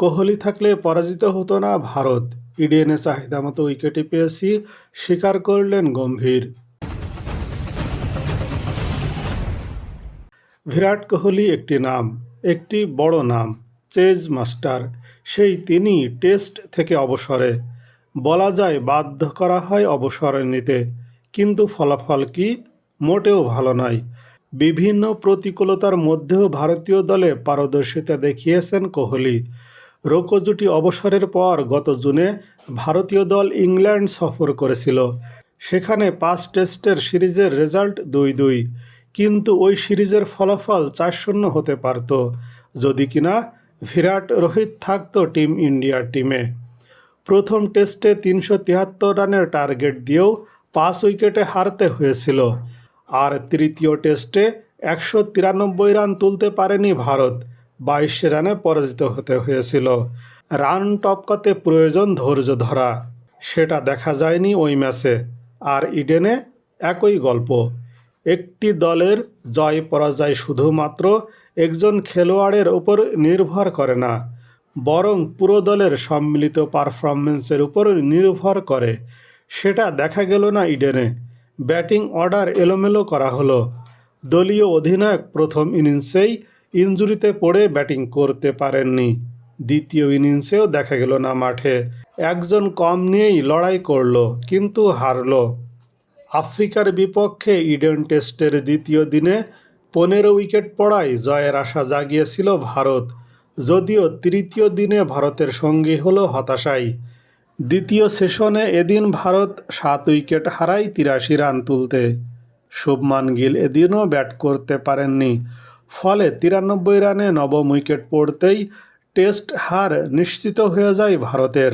কোহলি থাকলে পরাজিত হতো না ভারত। ইডেনে চাহিদা মতো উইকেটই পেয়েছি, স্বীকার করলেন গম্ভীর। বিরাট কোহলি একটি নাম, একটি বড় নাম, চেজ মাস্টার। সেই তিনি টেস্ট থেকে অবসরে। বলা যায় বাধ্য করা হয় অবসর নিতে, কিন্তু ফলাফল কি মোটেও ভালো নয়। বিভিন্ন প্রতিকূলতার মধ্যেও ভারতীয় দলে পারদর্শিতা দেখিয়েছেন কোহলি। রোকো জুটি অবসরের পর গত জুনে ভারতীয় দল ইংল্যান্ড সফর করেছিল। সেখানে পাঁচ টেস্টের সিরিজের রেজাল্ট দুই দুই। কিন্তু ওই সিরিজের ফলাফল চার শূন্য হতে পারত। যদি কিনা বিরাট রোহিত থাকত টিম ইন্ডিয়ার টিমে। প্রথম টেস্টে তিনশো তিয়াত্তর রানের টার্গেট দিয়েও পাঁচ উইকেটে হারতে হয়েছিল। আর তৃতীয় টেস্টে একশো তিরানব্বই রান তুলতে পারেনি ভারত। বাইশ রানে পরাজিত হতে হয়েছিল। রান টপকাতে প্রয়োজন ধৈর্য ধরা, সেটা দেখা যায়নি ওই ম্যাচে। আর ইডেনে একই গল্প, একটি দলের জয় পরাজয় শুধুমাত্র একজন খেলোয়াড়ের উপর নির্ভর করে না, বরং পুরো দলের সম্মিলিত পারফরমেন্সের উপর নির্ভর করে। সেটা দেখা গেল না ইডেনে। ব্যাটিং অর্ডার এলোমেলো করা হলো। দলীয় অধিনায়ক প্রথম ইনিংসেই ইনজুরিতে পড়ে ব্যাটিং করতে পারেননি। দ্বিতীয় ইনিংসেও দেখা গেল না মাঠে। একজন কম নিয়েই লড়াই করল, কিন্তু হারল। আফ্রিকার বিপক্ষে ইডেন টেস্টের দ্বিতীয় দিনে পনেরো উইকেট পড়ায় জয়ের আশা জাগিয়েছিল ভারত। যদিও তৃতীয় দিনে ভারতের সঙ্গী হল হতাশাই। দ্বিতীয় সেশনে এদিন ভারত সাত উইকেট হারায় তিরাশি রান তুলতে। শুভমান গিল এদিনও ব্যাট করতে পারেননি। ফলে তিরানব্বই রানে নবম উইকেট পড়তেই টেস্ট হার নিশ্চিত হয়ে যায় ভারতের।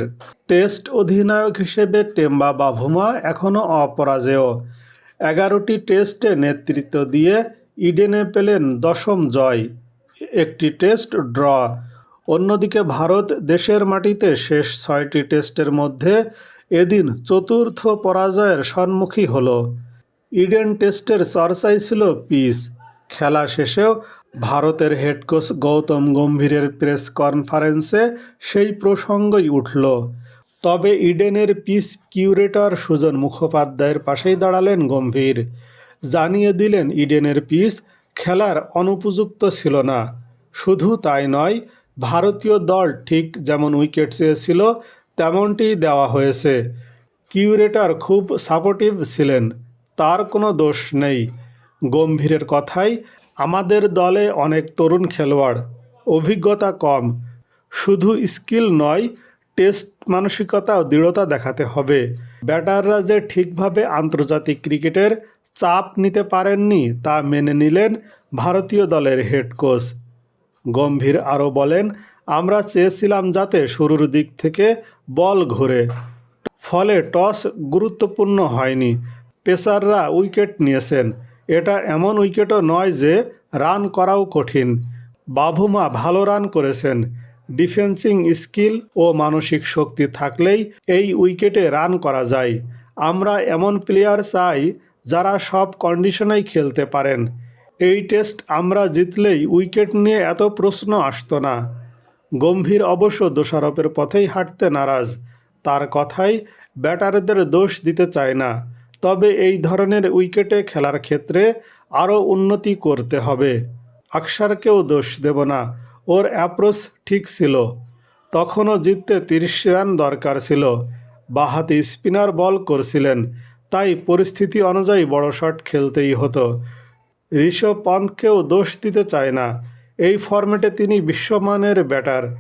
টেস্ট অধিনায়ক হিসেবে টেম্বা বাভুমা এখনও অপরাজেয়। এগারোটি টেস্টে নেতৃত্ব দিয়ে ইডেনে পেলেন দশম জয়। একটি টেস্ট ড্র। অন্যদিকে ভারত দেশের মাটিতে শেষ ছয়টি টেস্টের মধ্যে এদিন চতুর্থ পরাজয়ের সম্মুখী হল। ইডেন টেস্টের চর্চাই ছিল পিস খেলা শেষেও ভারতের হেড কোচ গৌতম গম্ভীরের প্রেস কনফারেন্সে সেই প্রসঙ্গই উঠল। তবে ইডেনের পিস কিউরেটর সুজন মুখোপাধ্যায়ের পাশেই দাঁড়ালেন গম্ভীর। জানিয়ে দিলেন, ইডেনের পিস খেলার অনুপযুক্ত ছিল না। শুধু তাই নয়, ভারতীয় দল ঠিক যেমন উইকেট চেয়েছিল, তেমনটিই দেওয়া হয়েছে। কিউরেটর খুব সাপোর্টিভ ছিলেন, তার কোনো দোষ নেই। গম্ভীরের কথাই, আমাদের দলে অনেক তরুণ খেলোয়াড়, অভিজ্ঞতা কম, শুধু স্কিল নয়, টেস্ট মানসিকতা ও দৃঢ়তা দেখাতে হবে। ব্যাটাররা যে ঠিকভাবে আন্তর্জাতিক ক্রিকেটের চাপ নিতে পারেননি, তা মেনে নিলেন ভারতীয় দলের হেড কোচ। গম্ভীর আরও বলেন, আমরা চেয়েছিলাম যাতে শুরুর দিক থেকে বল ঘুরে। ফলে টস গুরুত্বপূর্ণ হয়নি। পেসাররা উইকেট নিয়েছেন। এটা এমন উইকেটও নয় যে রান করাও কঠিন। বাভুমা ভালো রান করেছেন। ডিফেন্সিং স্কিল ও মানসিক শক্তি থাকলেই এই উইকেটে রান করা যায়। আমরা এমন প্লেয়ার চাই যারা সব কন্ডিশনেই খেলতে পারেন। এই টেস্ট আমরা জিতলেই উইকেট নিয়ে এত প্রশ্ন আসতো না। গম্ভীর অবশ্য দোষারোপের পথেই হাঁটতে নারাজ। তার কথাই ব্যাটারদের দোষ দিতে চায় না। তবে এই ধরনের উইকেটে খেলার ক্ষেত্রে আরও উন্নতি করতে হবে। আকসারকেও দোষ দেব না। ওর অ্যাপ্রোচ ঠিক ছিল। তখনও জিততে তিরিশ রান দরকার ছিল। বাহাতি স্পিনার বল করছিলেন। তাই পরিস্থিতি অনুযায়ী বড় শট খেলতেই হতো। ঋষভ পন্থকেও দোষ দিতে চায় না। এই ফরম্যাটে তিনি বিশ্বমানের ব্যাটার।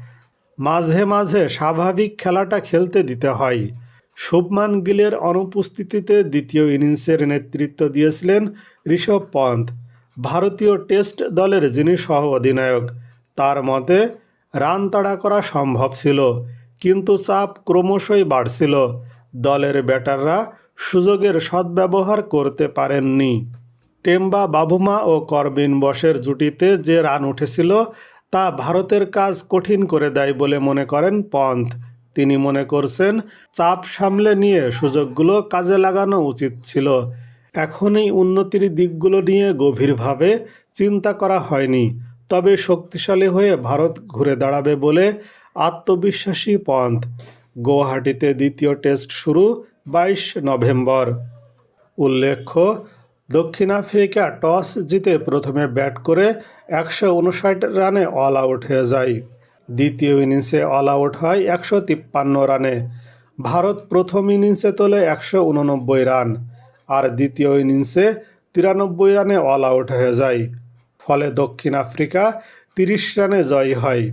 মাঝে মাঝে স্বাভাবিক খেলাটা খেলতে দিতে হয়। শুভমান গিলের অনুপস্থিতিতে দ্বিতীয় ইনিংসের নেতৃত্ব দিয়েছিলেন ঋষভ পন্থ। ভারতীয় টেস্ট দলের যিনি সহ অধিনায়ক তার মতে রান তাড়া করা সম্ভব ছিল, কিন্তু চাপ ক্রমশই বাড়ছিল। দলের ব্যাটাররা সুযোগের সদ্ব্যবহার করতে পারেননি। টেম্বা বাবুমা ও করবিন বসের জুটিতে যে রান উঠেছিল, তা ভারতের কাজ কঠিন করে দেয় বলে মনে করেন পন্থ। তিনি মনে করছেন, চাপ সামলে নিয়ে সুযোগগুলো কাজে লাগানো উচিত ছিল। এখনই উন্নতির দিকগুলো নিয়ে গভীরভাবে চিন্তা করা হয়নি। তবে শক্তিশালী হয়ে ভারত ঘুরে দাঁড়াবে বলে আত্মবিশ্বাসী পন্থ। গুয়াহাটিতে দ্বিতীয় টেস্ট শুরু বাইশ নভেম্বর। উল্লেখ্য, দক্ষিণ আফ্রিকা টস জিতে প্রথমে ব্যাট করে একশো উনষাট রানে অল আউট হয়ে যায়। দ্বিতীয় ইনিংসে অল আউট হয় একশো তিপ্পান্ন রানে। ভারত প্রথম ইনিংসে তোলে একশো উননব্বই রান, আর দ্বিতীয় ইনিংসে তিরানব্বই রানে অল আউট হয়ে যায়। ফলে দক্ষিণ আফ্রিকা তিরিশ রানে জয় হয়।